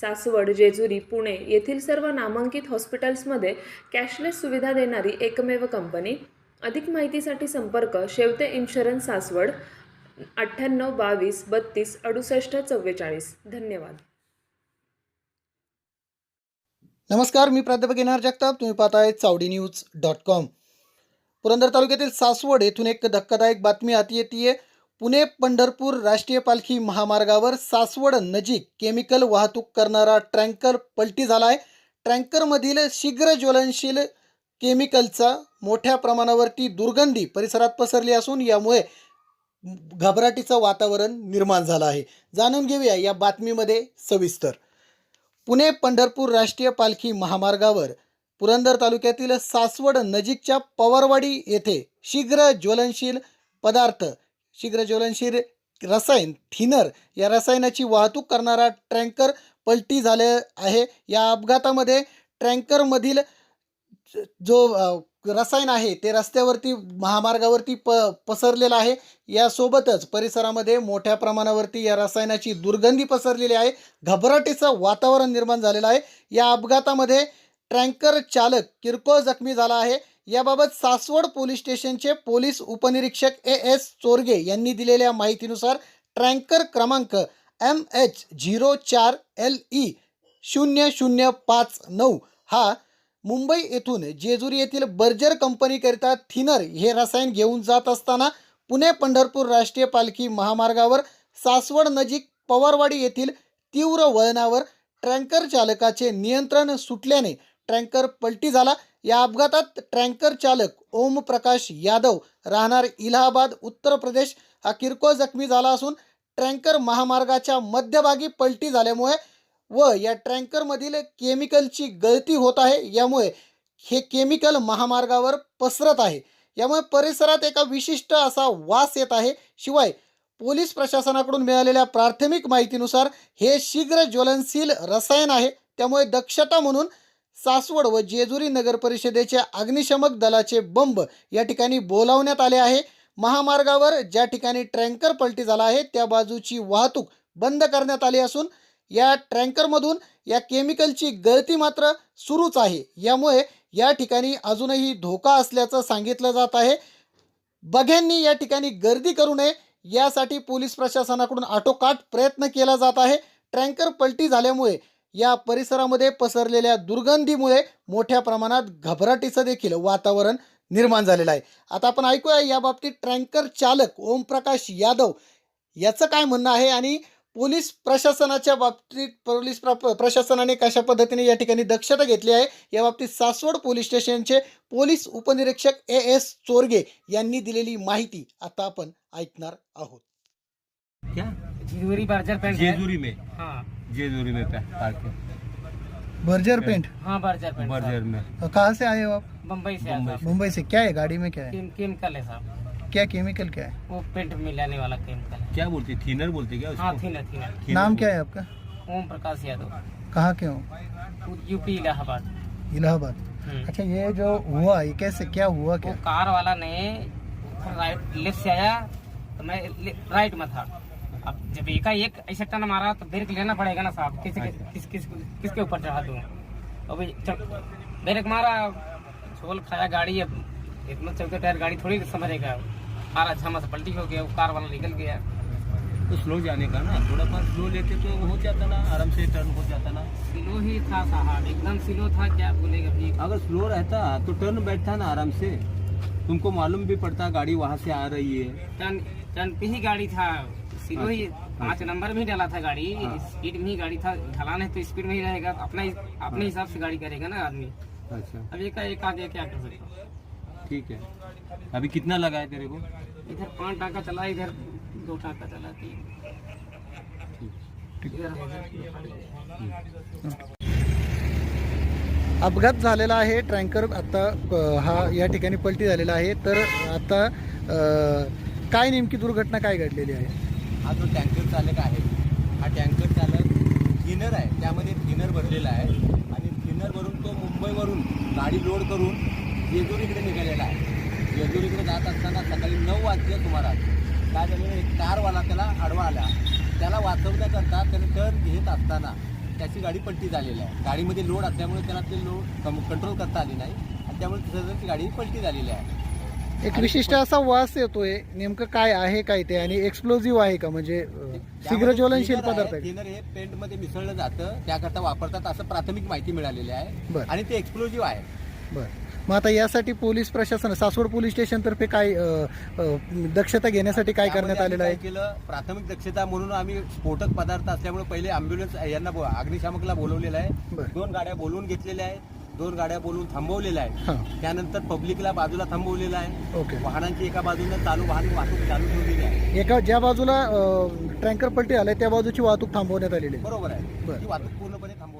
सासवड जेजुरी पुणे येथील सर्व नामांकित हॉस्पिटल्समध्ये कॅशलेस सुविधा देणारी एकमेव कंपनी. अधिक माहितीसाठी संपर्क शेवते इन्शुरन्स सासवड अठ्ठ्याण्णव बावीस बत्तीस अडुसष्ट चव्वेचाळीस. धन्यवाद. नमस्कार मी प्राध्यापक येणार जगताप. तुम्ही पाहताय Chawdi news dot com. Purandar तालुक्यातील सासवड येथून एक धक्कादायक बातमी हाती येते पुणे पंढरपूर राष्ट्रीय पालखी महामार्गावर सासवड नजीक केमिकल वाहतूक करणारा ट्रँकर पलटी झाला आहे ट्रँकरमधील शीघ्र ज्वलनशील केमिकलचा मोठ्या प्रमाणावरती दुर्गंधी परिसरात पसरली असून यामुळे घबराटीचं वातावरण निर्माण झालं आहे. जाणून घेऊया या बातमीमध्ये सविस्तर. पुणे पंढरपूर राष्ट्रीय पालखी महामार्गावर पुरंदर तालुक्यातील सासवड नजीकच्या पवारवाडी येथे शीघ्र ज्वलनशील पदार्थ शीघ्रज्वलनशील रसायन थिनर या रसायनाची वाहतूक करणारा ट्रँकर पलटी झाले आहे. या अपघातामध्ये ट्रँकरमधील जो रसायन आहे ते रस्त्यावरती महामार्गावरती प पसरलेलं आहे. यासोबतच परिसरामध्ये मोठ्या प्रमाणावरती या रसायनाची दुर्गंधी पसरलेली आहे. घबराटीचं वातावरण निर्माण झालेलं आहे. या अपघातामध्ये ट्रँकर चालक किरकोळ जखमी झाला आहे. याबाबत सासवड पोलीस स्टेशनचे पोलीस उपनिरीक्षक ए एस चोरगे यांनी दिलेल्या माहितीनुसार ट्रँकर क्रमांक एम एच झिरो चार एल ई शून्य शून्य पाच नऊ हा मुंबई येथून जेजुरी येथील बर्जर कंपनीकरिता थिनर हे रसायन घेऊन जात असताना पुणे पंढरपूर राष्ट्रीय पालखी महामार्गावर सासवड नजीक पवारवाडी येथील तीव्र वळणावर ट्रँकर चालकाचे नियंत्रण सुटल्याने ट्रँकर पलटी झाला. या अपघातात ट्रँकर चालक ओम प्रकाश यादव राहणार इलाहाबाद उत्तर प्रदेश. हा किरकोळ जखमी झाला असून ट्रँकर महामार्गाच्या मध्यभागी पलटी झाल्यामुळे व या ट्रँकरमधील केमिकलची गळती होत आहे. यामुळे हे केमिकल महामार्गावर पसरत आहे. यामुळे परिसरात एका विशिष्ट असा वास येत आहे. शिवाय पोलीस प्रशासनाकडून मिळालेल्या प्राथमिक माहितीनुसार हे शीघ्र ज्वलनशील रसायन आहे. त्यामुळे दक्षता म्हणून सासवड व जेजुरी नगर अग्निशमक दलाचे बंब या ठिकाणी बोलावण्यात आले आहे. महामार्गावर ज्या ठिकाणी ट्रँकर पलटी झाला आहे त्या बाजूची वाहतूक बंद करण्यात आली असून या ट्रँकरमधून या केमिकलची गळती मात्र सुरूच आहे. यामुळे या ठिकाणी अजूनही धोका असल्याचं सांगितलं जात आहे. बघ्यांनी या ठिकाणी गर्दी करू नये यासाठी पोलीस प्रशासनाकडून आटोकाट प्रयत्न केला जात आहे. ट्रँकर पलटी झाल्यामुळे या परिसरामध्ये पसरलेल्या दुर्गंधीमुळे मोठ्या प्रमाणात घबराटीचं देखील वातावरण निर्माण झालेलं आहे. आता आपण ऐकूया या बाबतीत ट्रँकर चालक ओमप्रकाश यादव याचं काय म्हणणं आहे आणि पोलीस प्रशासनाच्या बाबतीत पोलीस प्र प्रशासनाने कशा पद्धतीने या ठिकाणी दक्षता घेतली आहे? या बाबतीत सासवड पोलीस स्टेशनचे पोलीस उपनिरीक्षक ए एस चोरगे यांनी दिलेली माहिती आता आपण ऐकणार आहोत. जेजुरी में? हाँ. जेजुरी में पे- बर्जर पेंट? हाँ बर्जर पेंट बर्जर में। कहाँ से आए हो आप। बम्बई से मुंबई से। क्या है गाड़ी में क्या केम, केमिकल है साहब। क्या केमिकल क्या है? वो पेंट मिलाने वाला केमिकल है। क्या बोलते थिनर बोलते क्या हाँ उसको थी ना थी ना Thinner बोलते। है आपका? ओम प्रकाश यादव। कहाँ के हो? यूपी इलाहाबाद। इलाहाबाद। हम्म। अच्छा ये जो हुआ ये कैसे क्या हुआ वो कार वाला ने राइट लेफ़्ट से आया तो मैं राइट में था। अब जब एक एक ऐसा टन मारा तो ब्रेक लेना पड़ेगा ना साहब। किस अच्छा। किस किस किसके ऊपर चढ़ा दूँ? अभी ब्रेक मारा छोल खाया गाड़ी अब इतना चौके टायर गाड़ी थोड़ी समझेगा मारा झमा से पलटी हो गया वो कार वाला निकल गया। तो स्लो जाने का ना थोड़ा पास स्लो लेते तो हो जाता ना आराम से टर्न हो जाता ना। स्लो ही था साहब एकदम स्लो था क्या बोलेगा अभी? अगर स्लो रहता तो टर्न बैठता ना आराम से। तुमको मालूम भी पड़ता गाड़ी वहाँ से आ रही है। टर्न टर्न पे ही गाड़ी था। स्लो ही पाँच नंबर में डाला था गाड़ी। स्पीड में ही गाड़ी था। ढलान है तो स्पीड में ही रहेगा। अपना अपने हिसाब से गाड़ी करेगा ना आदमी। अच्छा। अब एक एक आगे क्या कर सकता ठीक है। अभी कितना लगा है तेरे को? इधर पांच टाका चला इधर दो टाका चला तीन। अपघात झालेला आहे. ट्रँकर आता हा या ठिकाणी पलटी झालेला आहे. तर आता काय नेमकी दुर्घटना काय घडलेली आहे? हा जो टँकर चालक आहे हा टँकर चालक थिनर आहे. त्यामध्ये थिनर भरलेला आहे. आणि थिनरवरून तो मुंबईवरून गाडी लोड करून जेजुरीकडे निघालेला आहे. जेजुरीकडे जात असताना सकाळी नऊ वाजले सुमारास. काय झालं? एक कारवाला त्याला आडवा आला. त्याला वाचवण्याकरता त्याने टर्न घेत असताना त्याची गाडी पलटी झालेली आहे. गाडीमध्ये लोड असल्यामुळे त्याला ते लोड कंट्रोल करता आली नाही. आणि त्यामुळे त्याची ती गाडी पलटी झालेली आहे. एक विशिष्ट असा वास येतोय नेमकं काय आहे काय ते आणि एक्सप्लोजिव्ह आहे का? म्हणजे अ, शीघ्र ज्वलनशील पदार्थ आहे. थिनर हे पेंटमध्ये मिसळलं जातं त्याकरता वापरतात असं प्राथमिक माहिती मिळालेली आहे. बरं. आणि ते एक्सप्लोजिव्ह आहे. बरं. मग आता यासाठी पोलीस प्रशासन सासवड पोलीस स्टेशन तर्फे काय अ, अ, दक्षता घेण्यासाठी काय करण्यात त्यामध्ये आलेलं आम्ही आहे? काय केलं प्राथमिक दक्षता म्हणून आम्ही स्फोटक पदार्थ असल्यामुळे पहिले अँब्युलन्स यांना बो- अग्निशामकला बोलवलेलं आहे. बरं. दोन गाड्या बोलवून घेतलेल्या आहेत. दोन गाड्या बोलवून थांबवलेल्या आहेत. त्यानंतर पब्लिकला बाजूला थांबवलेलं आहे. ओके. वाहनांची एका बाजूने चालू वाहन वाहतूक चालू ठेवलेली आहे. एका ज्या बाजूला ट्रँकर पलटी आलाय त्या बाजूची वाहतूक थांबवण्यात आलेली आहे. बरोबर आहे. वाहतूक पूर्णपणे थांबवली